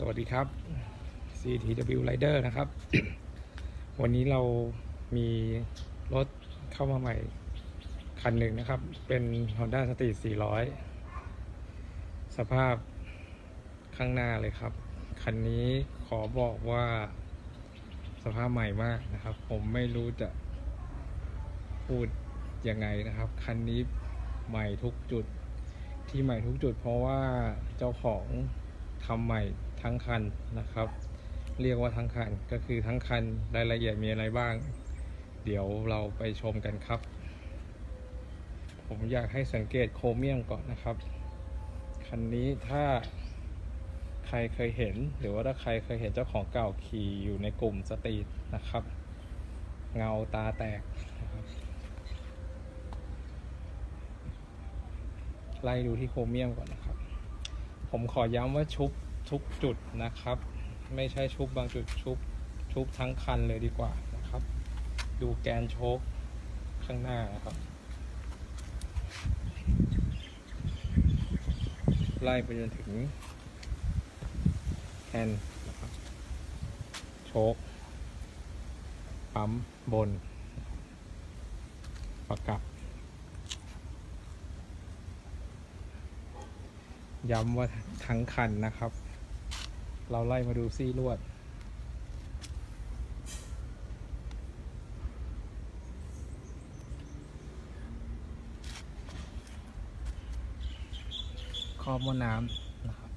สวัสดีครับ CTW Rider นะครับ วันนี้เรามีรถเข้ามาใหม่คันหนึ่งนะครับ เป็น Honda Street 400 สภาพข้างหน้าเลยครับ คันนี้ขอบอกว่าสภาพใหม่มากนะครับ ผมไม่รู้จะพูดยังไงนะครับ คันนี้ใหม่ทุกจุดที่ใหม่ทุกจุดเพราะว่าเจ้าของทำใหม่ ทั้งคันนะครับ เรียกว่าทั้งคันก็คือทั้งคันรายละเอียดมีอะไรบ้าง เดี๋ยวเราไปชมกันครับ ผมอยากให้สังเกตโครเมียมก่อนนะครับ คันนี้ถ้าใครเคยเห็น หรือว่าถ้าใครเคยเห็นเจ้าของเก่าขี่อยู่ในกลุ่มสตรีทนะครับ เงาตาแตกนะครับไล่ดูที่โครเมียมก่อนนะครับ ผมขอย้ำว่าชุบ ทุกจุดนะครับ ไม่ใช่ชุบบางจุดชุบชุบทั้งคันเลยดีกว่านะครับ ดูแกนโชคข้างหน้านะครับ ไล่ไปจนถึงแฮนด์นะครับโชคปั๊มบน ประกับ ย้ำว่าทั้งคันนะครับ เราไล่มาดูซี่ลวดคอบม้อน้ำนะครับ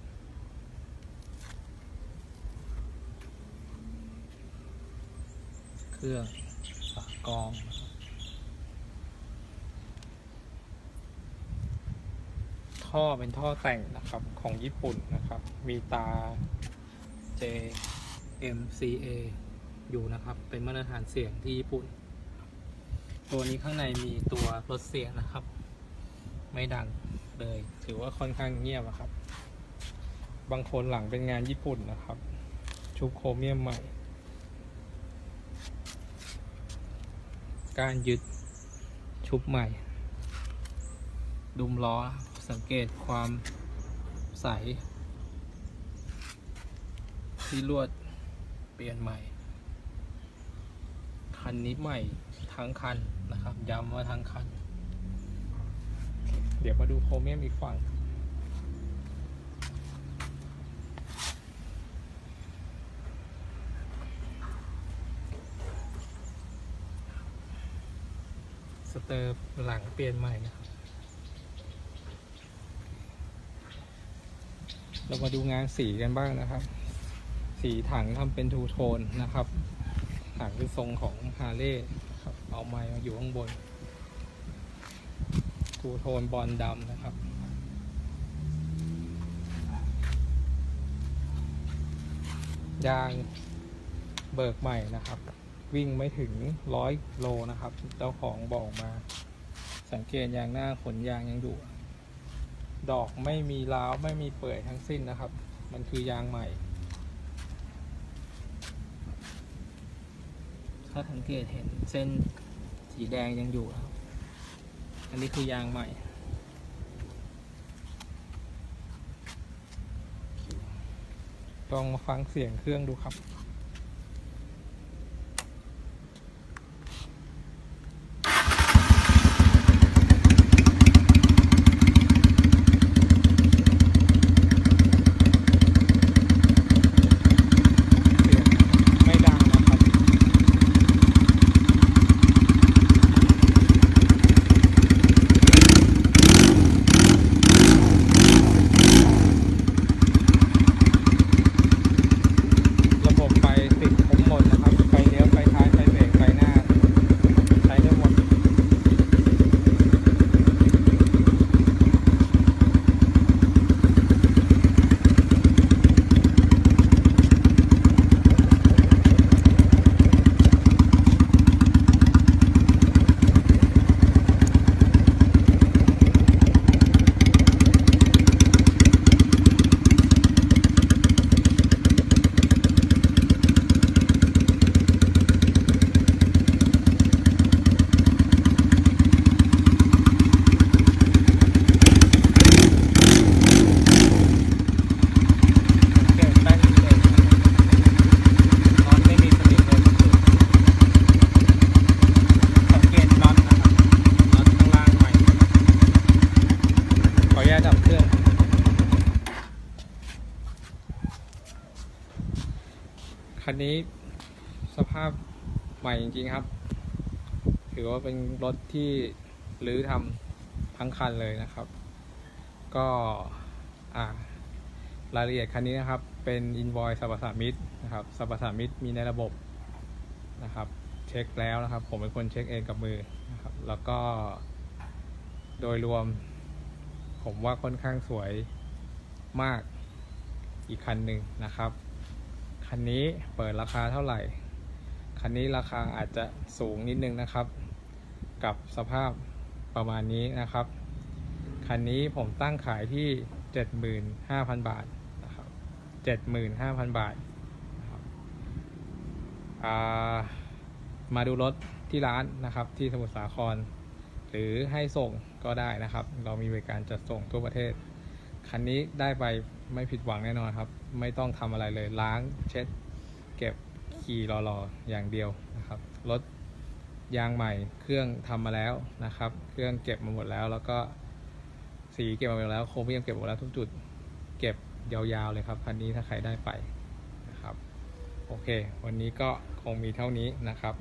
เครื่องฝากองท่อเป็นท่อแต่งนะครับของญี่ปุ่นนะครับ มีตา JMCA อยู่นะครับ เป็นมาตรฐานเสียงที่ญี่ปุ่น ตัวนี้ข้างในมีตัวลดเสียงนะครับ ไม่ดังเลย ถือว่าค่อนข้างเงียบครับ บางคนหลังเป็นงานญี่ปุ่นนะครับ ชุบโครเมียมใหม่ การยึดชุบใหม่ ดุมล้อสังเกตความใส ที่ลวดเปลี่ยนใหม่ คันนี้ใหม่ทั้งคันนะครับ ย้ำว่าทั้งคัน เดี๋ยวมาดูโครเมียมอีกฝั่งสเตอร์หลังเปลี่ยนใหม่นะครับ เรามาดูงานสีกันบ้างนะครับ สีถังทำเป็นทูโทนนะครับ ถังเป็นทรงของฮาร์เลย์ครับ เอาไม้มาอยู่ข้างบน ทูโทนบอลดำนะครับยางเบิกใหม่นะครับ วิ่งไม่ถึงร้อยโลนะครับ เจ้าของบอกมา สังเกตยางหน้าขนยางยังอยู่ดอกไม่มีร้าวไม่มีเปื่อยทั้งสิ้นนะครับ มันคือยางใหม่ ถ้าสังเกตเห็นเส้นสีแดงยังอยู่ครับ อันนี้คือยางใหม่ ลองมาฟังเสียงเครื่องดูครับ เสียงไม่ดังนะครับ ระบบ คันนี้สภาพใหม่จริงๆครับ ถือว่าเป็นรถที่รื้อทำทั้งคันเลยนะครับ ก็อ่ารายละเอียดคันนี้นะครับ เป็นอินวอยสรรพสามิตนะครับสรรพสามิตมีในระบบนะครับ เช็คแล้วนะครับ ผมเป็นคนเช็คเองกับมือนะครับ แล้วก็โดยรวม ผมว่าค่อนข้างสวยมากอีกคันหนึ่งนะครับ คันนี้เปิดราคาเท่าไหร่ คันนี้ราคาอาจจะสูงนิดนึงนะครับ กับสภาพประมาณนี้นะครับ คันนี้ผมตั้งขายที่ 75,000 บาทนะครับ75,000 บาทนะครับามาดูรถที่ร้านนะครับที่สมุทรสาคร หรือให้ส่งก็ได้นะครับ เรามีบริการจัดส่งทั่วประเทศ คันนี้ได้ไป ไม่ผิดหวังแน่นอนครับ ไม่ต้องทำอะไรเลยล้างเช็ด เก็บขี่รอๆอย่างเดียวนะครับรถยางใหม่เครื่องทำมาแล้วนะครับ เครื่องเก็บมาหมดแล้ว แล้วก็สีเก็บมาหมดแล้วโครเมียมเก็บหมดแล้วทุกจุดเก็บยาวๆเลยครับคันนี้ถ้าใครได้ไปนะครับโอเค วันนี้ก็คงมีเท่านี้นะครับ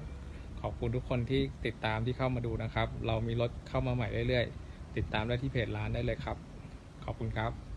ขอบคุณทุกคนที่ติดตามที่เข้ามาดูนะครับ เรามีรถเข้ามาใหม่เรื่อยๆ ติดตามได้ที่เพจร้านได้เลยครับ ขอบคุณครับ